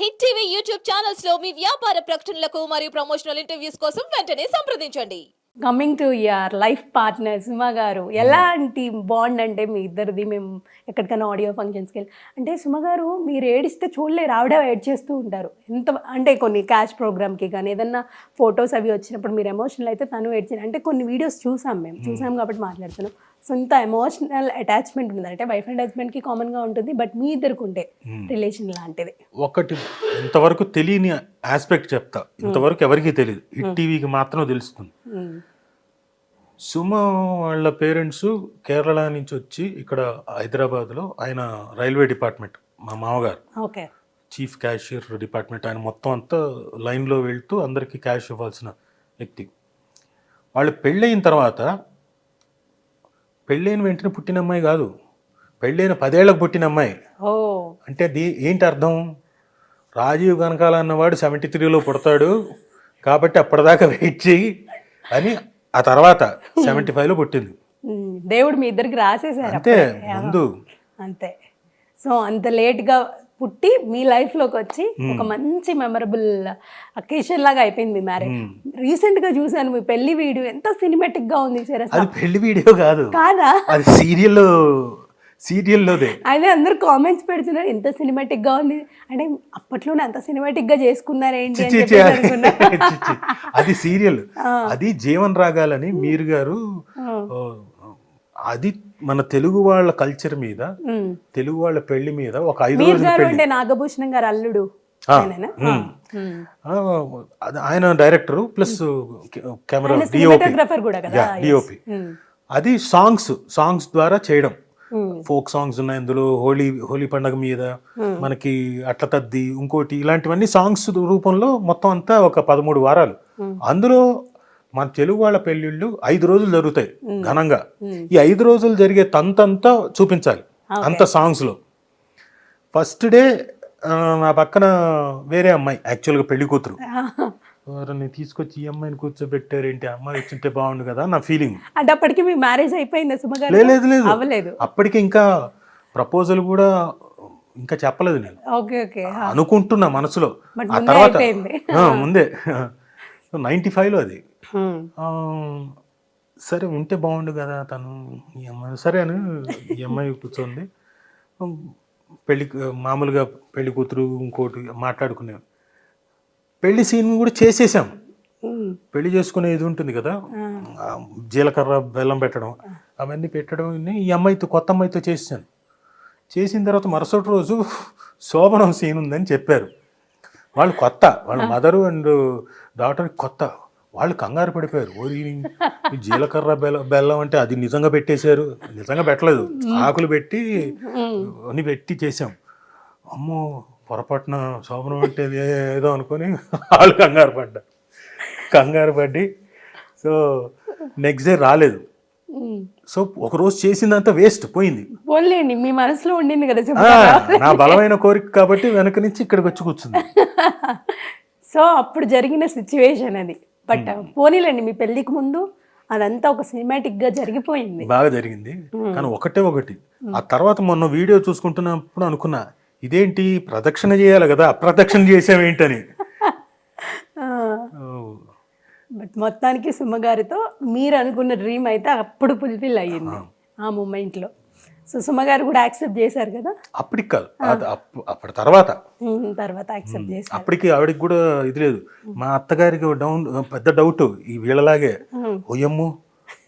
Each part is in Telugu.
హిట్ టీవీ యూట్యూబ్ ఛానల్స్లో మీ వ్యాపార ప్రకటనలకు మరియు ప్రమోషనల్ ఇంటర్వ్యూస్ కోసం వెంటనే సంప్రదించండి. Coming to your life partner Suma garu ఎలాంటి బాండ్ అంటే మీ ఇద్దరిది? మేము ఎక్కడికైనా ఆడియో ఫంక్షన్స్కి వెళ్ళి అంటే సుమ గారు మీరు ఏడిస్తే చూడలేరు ఆవిడ ఏడ్ చేస్తూ ఉంటారు. ఎంత అంటే కొన్ని క్యాష్ ప్రోగ్రామ్కి కానీ ఏదన్నా ఫొటోస్ అవి వచ్చినప్పుడు మీరు ఎమోషనల్ అయితే తను ఏడ్చిన అంటే కొన్ని వీడియోస్ చూసాం మేము. చూసాం కాబట్టి మాట్లాడుతున్నాం. సో ఇంత ఎమోషనల్ అటాచ్మెంట్ ఉంది అంటే వైఫ్ అండ్ హస్బెండ్కి కామన్గా ఉంటుంది బట్ మీ ఇద్దరికి ఉంటే రిలేషన్ లాంటిది. ఒకటి ఇంతవరకు తెలియని ఆస్పెక్ట్ చెప్తా. ఇంతవరకు ఎవరికీ తెలియదు. హిట్ టీవీకి మాత్రం తెలుస్తుంది. సుమ వాళ్ళ పేరెంట్స్ కేరళ నుంచి వచ్చి ఇక్కడ హైదరాబాద్లో ఆయన రైల్వే డిపార్ట్మెంట్ మా మామగారు. ఓకే. Chief cashier department. ఆయన మొత్తం అంతా లైన్లో వెళ్తూ అందరికీ క్యాష్ ఇవ్వాల్సిన వ్యక్తి. వాళ్ళు పెళ్ళయిన తర్వాత పెళ్ళైన వెంటనే పుట్టిన అమ్మాయి కాదు. పెళ్ళైన పదేళ్ళకు పుట్టిన అమ్మాయి. అంటే దీ ఏంటి అర్థం? రాజీవ్ కనకాల అన్నవాడు సెవెంటీ త్రీలో పుడతాడు. కాబట్టి అప్పటిదాకా వెయిట్ చేయి అని ఆ తర్వాత సెవెంటీ ఫైవ్లో పుట్టింది. దేవుడు మీ ఇద్దరికి రాసేసారు అంతే. ముందు. అంతే. సో అంత లేట్గా పుట్టి మీ లైఫ్లోకి వచ్చి ఒక మంచి మెమరబుల్ అకేషన్ లాగా అయిపోయింది మీ మ్యారేజ్ రీసెంట్గా చూశాను మీ పెళ్ళి వీడియో ఎంత సినిమాటిక్గా ఉంది సరే అది పెళ్ళి వీడియో కాదు. కాదా? అది సీరియల్ సీరియల్లోదే అదే అందరు కామెంట్స్ పెడుతున్నారు ఎంత సినిమాటిక్గా ఉంది. అంటే అప్పట్లోనే అంత సినిమాటిక్గా చేసుకున్నారేంటి. అది సీరియల్ అది జీవన్ రాగాలని మీరు గారు అది మన తెలుగు వాళ్ళ కల్చర్ మీద. తెలుగు వాళ్ళ పెళ్ళి మీద ఒక ఐదు రోజుల నాగభూషణం గారు అల్లుడు. ఆయన డైరెక్టర్ ప్లస్ కెమెరా డిఓపి. అది సాంగ్స్ సాంగ్స్ ద్వారా చేయడం. ఫోక్ సాంగ్స్ ఉన్నాయి అందులో హోలీ హోలీ పండగ మీద మనకి అట్ల తద్ది ఇంకోటి ఇలాంటివన్నీ సాంగ్స్ రూపంలో మొత్తం అంతా ఒక పదమూడు వారాలు. అందులో మన తెలుగు వాళ్ళ పెళ్ళిళ్ళు ఐదు రోజులు జరుగుతాయి ఘనంగా. ఈ ఐదు రోజులు జరిగే తంతంతా చూపించాలి. అంత సాంగ్స్లో ఫస్ట్ డే నా పక్కన వేరే అమ్మాయి యాక్చువల్గా పెళ్ళి కూతురు. ఎవరిని తీసుకొచ్చి ఈ అమ్మాయిని కూర్చోబెట్టారేంటి ఆ అమ్మాయి వచ్చింటే బాగుండు కదా నా ఫీలింగ్ అంటే అప్పటికి మీ మ్యారేజ్ అయిపోయిందా లేదు లేదు అవ్వలేదు. అప్పటికి ఇంకా ప్రపోజల్ కూడా ఇంకా చెప్పలేదు నేను. Okay okay. అనుకుంటున్నా మనసులో. ఆ ముందే తర్వాత ముందే. నైంటీ ఫైవ్లో అది. సరే ఉంటే బాగుండు కదా తను. ఈ అమ్మాయి సరే అని ఈ అమ్మాయి కూర్చోంది. పెళ్ళి మామూలుగా పెళ్ళి కూతురు ఇంకోటి మాట్లాడుకునే పెళ్ళి సీన్ కూడా చేసేసాం. పెళ్ళి చేసుకునే ఇది ఉంటుంది కదా. జీలకర్ర బెల్లం పెట్టడం అవన్నీ పెట్టడం ఈ అమ్మాయితో కొత్త అమ్మాయితో చేసాను చేసిన తర్వాత మరుసటి రోజు శోభనం సీన్ ఉందని చెప్పారు. వాళ్ళు కొత్త. వాళ్ళ మదరు అండ్ డాటర్ కొత్త. వాళ్ళు కంగారు పడిపోయారు. ఓరి జీలకర్ర బెల్లం బెల్లం అంటే అది నిజంగా పెట్టేశారు. నిజంగా పెట్టలేదు. ఆకులు పెట్టి అన్ని పెట్టి చేసాం అమ్మో పొరపాటున శోభనం అంటే ఏదో అనుకొని వాళ్ళు కంగారు పడ్డారు. కంగారు పడి సో నెక్స్ట్ డే రాలేదు. సో ఒక రోజు చేసిందంతా వేస్ట్ పోయింది. మీ మనసులో ఉండింది కదా నా బలమైన కోరిక కాబట్టి వెనక నుంచి ఇక్కడికి వచ్చి కూర్చుంది. సో అప్పుడు జరిగిన సిచ్యువేషన్ అది. బట్ పోనీలేండి మీ పెళ్ళికి ముందు అదంతా ఒక సినిమాటిక్గా జరిగిపోయింది. బాగా జరిగింది. కానీ ఒకటే ఒకటి. ఆ తర్వాత మొన్న వీడియో చూసుకుంటున్నప్పుడు అనుకున్నా ఇదేంటి ప్రదక్షిణ చేయాలి కదా అప్రదక్షిణ చేసామేంటని బట్ మొత్తానికి సుమ్మగారితో మీరు అనుకున్న డ్రీమ్ అయితే అప్పుడు ఫుల్ఫిల్ అయ్యింది ఆ. మూమెంట్ లో సో సుమ్మగారు కూడా యాక్సెప్ట్ చేశారు కదా? అప్పటికి కాదు. అప్పటి తర్వాత. తర్వాత యాక్సెప్ట్ చేశారు. అప్పటికి ఆవిడకి కూడా ఇది లేదు. మా అత్తగారికి డౌన్ పెద్ద డౌట్ ఈ వీళ్ళలాగే. ఓయమ్ము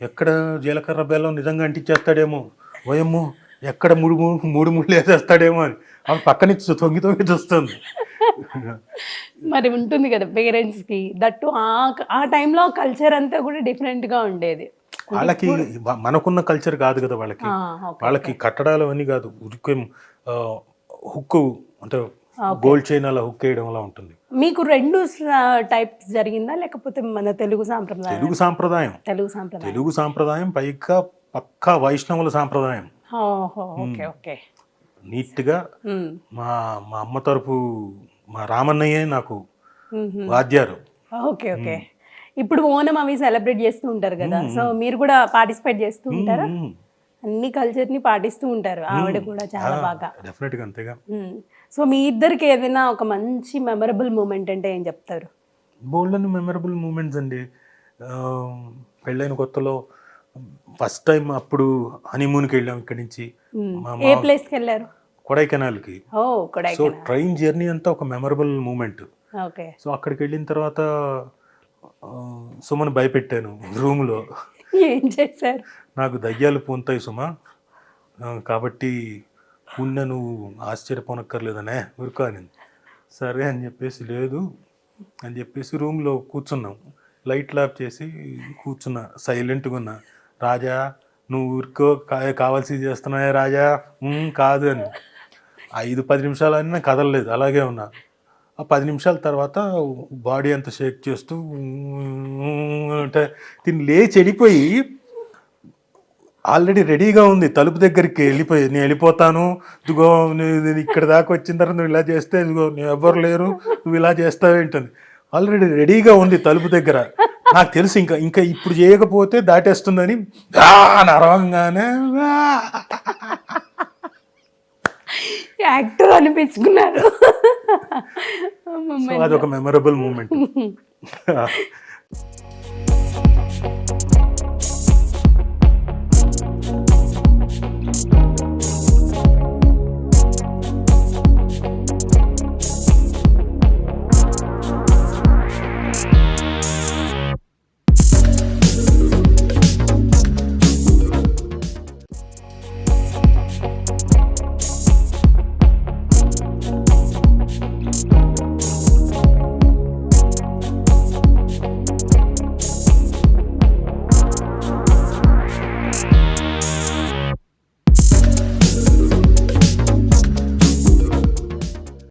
ఎక్కడ జీలకర్ర బెల్లం నిజంగా అంటించేస్తాడేమో? ఓయమ్ము ఎక్కడ మూడు మూడు మూడు ముళ్ళు వేసేస్తాడేమో అని. ఆవిడ పక్క నుంచి తొంగి తొంగి చూస్తుంది. మరి ఉంటుంది కదా పేరెంట్స్కి. దట్టు ఆ ఆ టైంలో కల్చర్ అంతా కూడా డిఫరెంట్గా ఉండేది. వాళ్ళకి మనకున్న కల్చర్ కాదు కదా వాళ్ళకి. వాళ్ళకి కట్టడాలు అవన్నీ కాదు. ఉరికే హుక్ అంటే గోల్డ్ చైన్ అలా హుక్ వేయడం అలా ఉంటుంది. మీకు రెండు టైప్స్ జరిగిందా? లేకపోతే మన తెలుగు సాంప్రదాయం? తెలుగు సాంప్రదాయం. తెలుగు సాంప్రదాయం. తెలుగు సాంప్రదాయం పైగా పక్కా వైష్ణవుల సాంప్రదాయం. Okay okay. నీట్గా మా మా అమ్మ తరపు మా రామన్నయ్యే నాకు. వాద్యారు. Okay okay. ఇప్పుడు ఓనం అవి సెలబ్రేట్ చేస్తూ ఉంటారు కదా. సో మీరు కూడా పార్టిసిపేట్ చేస్తూ ఉంటారా? అన్ని కల్చర్ని పాటిస్తూ ఉంటారు. ఆవిడ కూడా చాలా బాగా. అంతేగా. సో మీ ఇద్దరికి ఏదైనా ఒక మంచి మెమరబుల్ మూమెంట్ అంటే ఏం చెప్తారు? బోల్డ్ మెమరబుల్ మూమెంట్స్ అండి. పెళ్ళైన కొత్తలో ఫస్ట్ టైం అప్పుడు హనీమూన్కి వెళ్ళాం ఇక్కడి నుంచి. ఏ ప్లేస్కి వెళ్ళారు? కొడైకెనాల్కి. సో ట్రైన్ జర్నీ అంతా ఒక మెమరబుల్ మూమెంట్ ఓకే. సో అక్కడికి వెళ్ళిన తర్వాత సుమను భయపెట్టాను రూమ్లో. ఏం చేశారు? నాకు దయ్యాలు పూంతాయి సుమ. కాబట్టి ఉన్న నువ్వు ఆశ్చర్యపోనక్కర్లేదనే ఊరుకో అని సరే అని చెప్పేసి లేదు. అని చెప్పేసి రూమ్లో కూర్చున్నాం. లైట్ లాప్ చేసి కూర్చున్నా సైలెంట్గా ఉన్నా. రాజా నువ్వు ఊరుకో కావాల్సింది చేస్తున్నాయా రాజా. "ఉమ్, కాదు అని. ఐదు పది నిమిషాలు అయినా కదలలేదు. అలాగే ఉన్నా. ఆ పది నిమిషాల తర్వాత బాడీ అంతా షేక్ చేస్తూ అంటే తిని లేచి వెళ్ళిపోయి ఆల్రెడీ రెడీగా ఉంది. తలుపు దగ్గరికి వెళ్ళిపోయి నేను వెళ్ళిపోతాను. ఇదిగో ఇక్కడ దాకా వచ్చిన తర్వాత నువ్వు ఇలా చేస్తే ఇదిగో నువ్వు ఎవ్వరు లేరు. నువ్వు ఇలా చేస్తావేంటని ఆల్రెడీ రెడీగా ఉంది తలుపు దగ్గర. నాకు తెలుసు ఇంకా ఇంకా ఇప్పుడు చేయకపోతే దాటేస్తుందని "ఆ" అరవంగానే యాక్టర్ అనిపించుకున్నారు. సో అదొక మెమరబుల్ మూమెంట్.